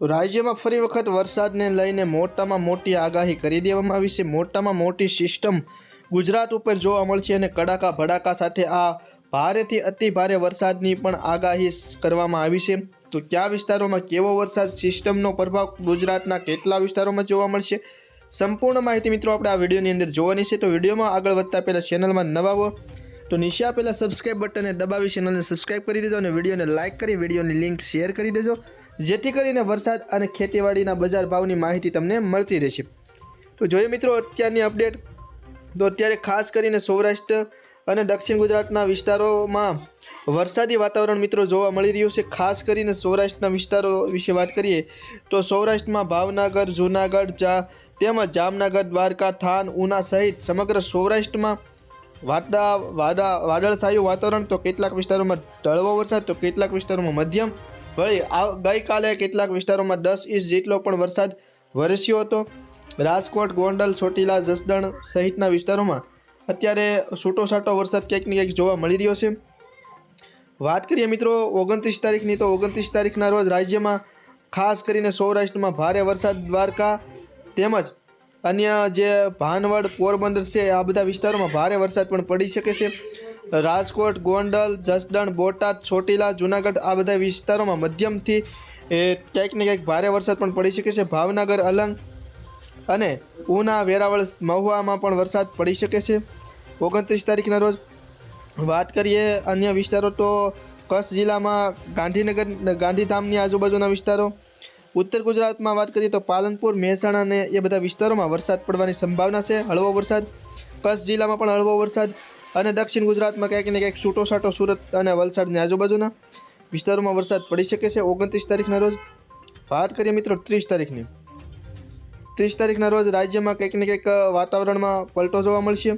રાજ્યમાં ફરી વખત વરસાદને લઈને મોટામાં મોટી આગાહી કરી દેવામાં આવી છે. મોટામાં મોટી સિસ્ટમ ગુજરાત ઉપર જોવા મળશે અને કડાકા ભડાકા સાથે આ ભારેથી અતિ ભારે વરસાદની પણ આગાહી કરવામાં આવી છે. તો કયા વિસ્તારોમાં કેવો વરસાદ સિસ્ટમનો પ્રભાવ ગુજરાતના કેટલા વિસ્તારોમાં જોવા મળશે? સંપૂર્ણ માહિતી મિત્રો આપણે આ વિડીયોની અંદર જોવાની છે. તો વિડીયોમાં આગળ વધતા પહેલાં ચેનલમાં નવા હો, તો નીચે પહેલાં સબસ્ક્રાઈબ બટનને દબાવી ચેનલને સબસ્ક્રાઈબ કરી દેજો અને વિડીયોને લાઇક કરી, વિડીયોની લિંક શેર કરી દેજો. જેથી કરીને વરસાદ અને ખેતીવાડીના બજાર ભાવની માહિતી તમને મળતી રહેશે. તો જોઈએ મિત્રો, અત્યારની અપડેટ તો અત્યારે ખાસ કરીને સૌરાષ્ટ્ર અને દક્ષિણ ગુજરાતના વિસ્તારોમાં વરસાદી વાતાવરણ મિત્રો જોવા મળી રહ્યું છે. ખાસ કરીને સૌરાષ્ટ્રના વિસ્તારો વિશે વાત કરીએ, તો સૌરાષ્ટ્રમાં ભાવનગર, જૂનાગઢ, જા, તેમજ જામનગર, દ્વારકા, થાન, ઉના સહિત સમગ્ર સૌરાષ્ટ્રમાં વાદા વાદા વાદળછાયું વાતાવરણ. તો કેટલાક વિસ્તારોમાં ઢળવો વરસાદ, તો કેટલાક વિસ્તારોમાં મધ્યમ વળી આ ગઈકાલે કેટલાક વિસ્તારોમાં દસ ઇંચ જેટલો પણ વરસાદ વરસ્યો હતો. રાજકોટ, ગોંડલ, ચોટીલા, જસદણ સહિતના વિસ્તારોમાં અત્યારે છૂટો છાંટો વરસાદ ક્યાંક ને ક્યાંક જોવા મળી રહ્યો છે. વાત કરીએ મિત્રો, ઓગણત્રીસ તારીખની તો ઓગણત્રીસ તારીખના રોજ રાજ્યમાં ખાસ કરીને સૌરાષ્ટ્રમાં ભારે વરસાદ દ્વારકા તેમજ અન્ય જે ભાનવડ, પોરબંદર છે, આ બધા વિસ્તારોમાં ભારે વરસાદ પણ પડી શકે છે. રાજકોટ, ગોંડલ, જસદણ, બોટાદ, ચોટીલા, જુનાગઢ આ બધા વિસ્તારોમાં મધ્યમથી, એ, ક્યાંક ને ક્યાંક ભારે વરસાદ પણ પડી શકે છે. ભાવનગર, અલંગ અને ઉના, વેરાવળ, મહુવામાં પણ વરસાદ પડી શકે છે. ઓગણત્રીસ તારીખના રોજ વાત કરીએ અન્ય વિસ્તારો તો કચ્છ જિલ્લામાં ગાંધીનગર, ગાંધીધામની આજુબાજુના વિસ્તારો. ઉત્તર ગુજરાતમાં વાત કરીએ તો પાલનપુર, મહેસાણા અને એ બધા વિસ્તારોમાં વરસાદ પડવાની સંભાવના છે. હળવો વરસાદ. કચ્છ જિલ્લામાં પણ હળવો વરસાદ. અને દક્ષિણ ગુજરાતમાં ક્યાંક ને ક્યાંક છૂટો છાંટો સુરત અને વલસાડની આજુબાજુના વિસ્તારોમાં વરસાદ પડી શકે છે ઓગણત્રીસ તારીખના રોજ. વાત કરીએ મિત્રો ત્રીસ તારીખની. ત્રીસ તારીખના રોજ રાજ્યમાં કંઈક ને કંઈક વાતાવરણમાં પલટો જોવા મળશે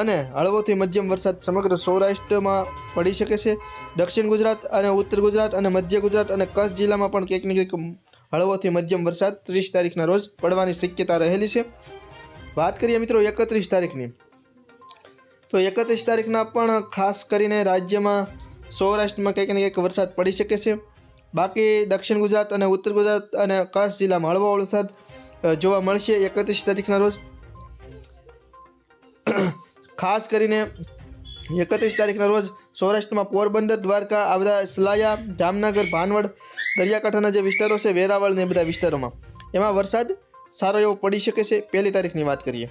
અને હળવોથી મધ્યમ વરસાદ સમગ્ર સૌરાષ્ટ્રમાં પડી શકે છે. દક્ષિણ ગુજરાત અને ઉત્તર ગુજરાત અને મધ્ય ગુજરાત અને કચ્છ જિલ્લામાં પણ કંઈક ને કંઈક હળવોથી મધ્યમ વરસાદ ત્રીસ તારીખના રોજ પડવાની શક્યતા રહેલી છે. વાત કરીએ મિત્રો એકત્રીસ તારીખની. તો એકત્રીસ તારીખના પણ ખાસ કરીને રાજ્યમાં સૌરાષ્ટ્રમાં કંઈક ને કંઈક વરસાદ પડી શકે છે. બાકી દક્ષિણ ગુજરાત અને ઉત્તર ગુજરાત અને કચ્છ જિલ્લામાં હળવો વરસાદ જોવા મળશે એકત્રીસ તારીખના રોજ. ખાસ કરીને એકત્રીસ તારીખના રોજ સૌરાષ્ટ્રમાં પોરબંદર, દ્વારકા આવતા સલાયા, જામનગર, ભાનવડ, દરિયાકાંઠાના જે વિસ્તારો છે, વેરાવળ ને બધા વિસ્તારોમાં. એમાં વરસાદ સારો એવો પડી શકે છે. પહેલી તારીખની વાત કરીએ.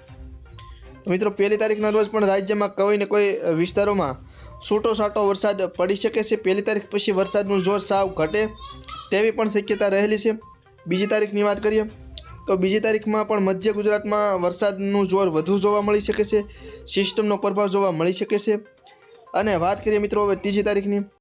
મિત્રો, પહેલી તારીખના રોજ પણ રાજ્યમાં કોઈ ને કોઈ વિસ્તારોમાં છૂટો છાંટો વરસાદ પડી શકે છે. પહેલી તારીખ પછી વરસાદનું જોર સાવ ઘટે તેવી પણ શક્યતા રહેલી છે. બીજી તારીખની વાત કરીએ તો બીજી તારીખમાં પણ મધ્ય ગુજરાતમાં વરસાદનું જોર વધુ જોવા મળી શકે છે. સિસ્ટમનો પ્રભાવ જોવા મળી શકે છે. અને વાત કરીએ મિત્રો, હવે ત્રીજી તારીખની.